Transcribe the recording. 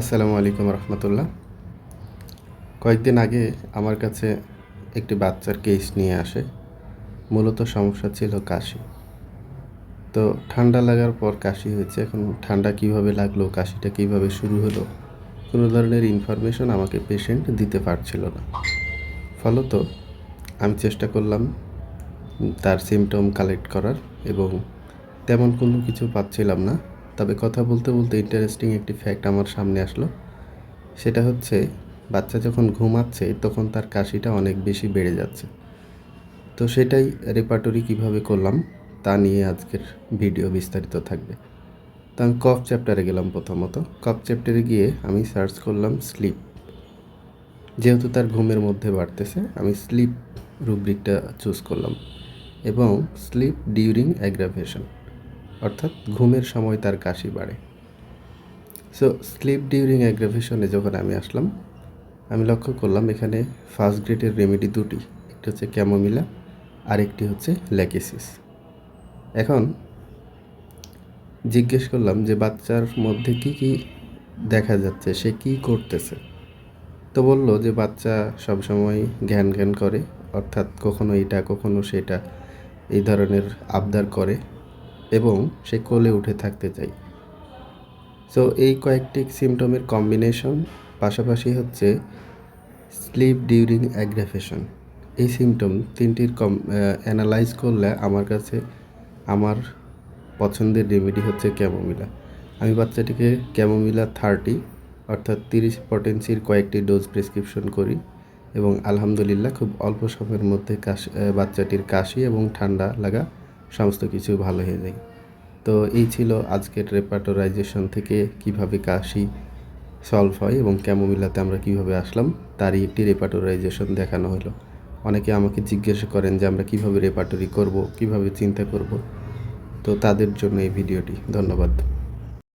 আসসালামু আলাইকুম রহমতুল্লাহ। কয়েকদিন আগে আমার কাছে একটি বাচ্চার কেস নিয়ে আসে। মূলত সমস্যা ছিল কাশি। তো ঠান্ডা লাগার পর কাশি হয়েছে। এখন ঠান্ডা কীভাবে লাগল, কাশিটা কীভাবে শুরু হলো, কোনো ধরনের ইনফরমেশন আমাকে পেশেন্ট দিতে পারছিল না। ফলত আমি চেষ্টা করলাম তার সিমটম কালেক্ট করার এবং তেমন কোনো কিছু পাচ্ছিলাম না। তবে কথা বলতে বলতে ইন্টারেস্টিং একটি ফ্যাক্ট আমার সামনে আসলো। সেটা হচ্ছে, বাচ্চা যখন ঘুমাচ্ছে, তখন তার কাশিটা অনেক বেশি বেড়ে যাচ্ছে। তো সেটাই রেপার্টরি কীভাবে করলাম, তা নিয়ে আজকের ভিডিও বিস্তারিত থাকবে। তো আমি কফ চ্যাপ্টারে গেলাম প্রথমত। কফ চ্যাপ্টারে গিয়ে আমি সার্চ করলাম স্লিপ যেহেতু তার ঘুমের মধ্যে বাড়তেছে, আমি স্লিপ রুব্রিকটা চুজ করলাম। এবং স্লিপ ডিউরিং অ্যাগ্রাভেশন অর্থাৎ ঘুমের সময় তার কাশি বাড়ে। সো স্লিপ ডিউরিং অ্যাগ্রাভেশনে যখন আমি আসলাম, আমি লক্ষ্য করলাম এখানে ফার্স্ট গ্রেডের রেমেডি দুটি। একটি হচ্ছে ক্যামোমিলা আরেকটি হচ্ছে ল্যাকেসিস এখন জিজ্ঞেস করলাম যে বাচ্চার মধ্যে কি কি দেখা যাচ্ছে, সে কি করতেছে? তো বলল যে বাচ্চা সবসময় জ্ঞান জ্ঞান করে, অর্থাৎ কখনো এটা, কখনো সেটা, এই ধরনের আবদার করে। এবং সে কোলে উঠে থাকতে চায় সো এই কয়েকটি সিমটমের কম্বিনেশন পাশাপাশি হচ্ছে স্লিপ ডিউরিং অ্যাগ্রাফেশন এই সিমটম তিনটির কম অ্যানালাইজ করলে আমার কাছে আমার পছন্দের রেমেডি হচ্ছে ক্যামোমিলা আমি বাচ্চাটিকে ক্যামোমিলা থার্টি অর্থাৎ তিরিশ পটেন্সির কয়েকটি ডোজ প্রেসক্রিপশন করি এবং আলহামদুলিল্লাহ খুব অল্প সময়ের মধ্যে কাশি বাচ্চাটির কাশি এবং ঠান্ডা লাগা সমস্ত কিছু ভালো হয়ে যায়। তো এই ছিল আজকের রেপার্টোরাইজেশন থেকে কীভাবে কাশি সলভ হয় এবং ক্যামোমিলাতে আমরা কীভাবে আসলাম, তারই একটি রেপার্টোরাইজেশন দেখানো হলো। অনেকে আমাকে জিজ্ঞাসা করেন যে আমরা কীভাবে রেপার্টরি করব, কীভাবে চিন্তা করব, তো তাদের জন্য এই ভিডিওটি ধন্যবাদ।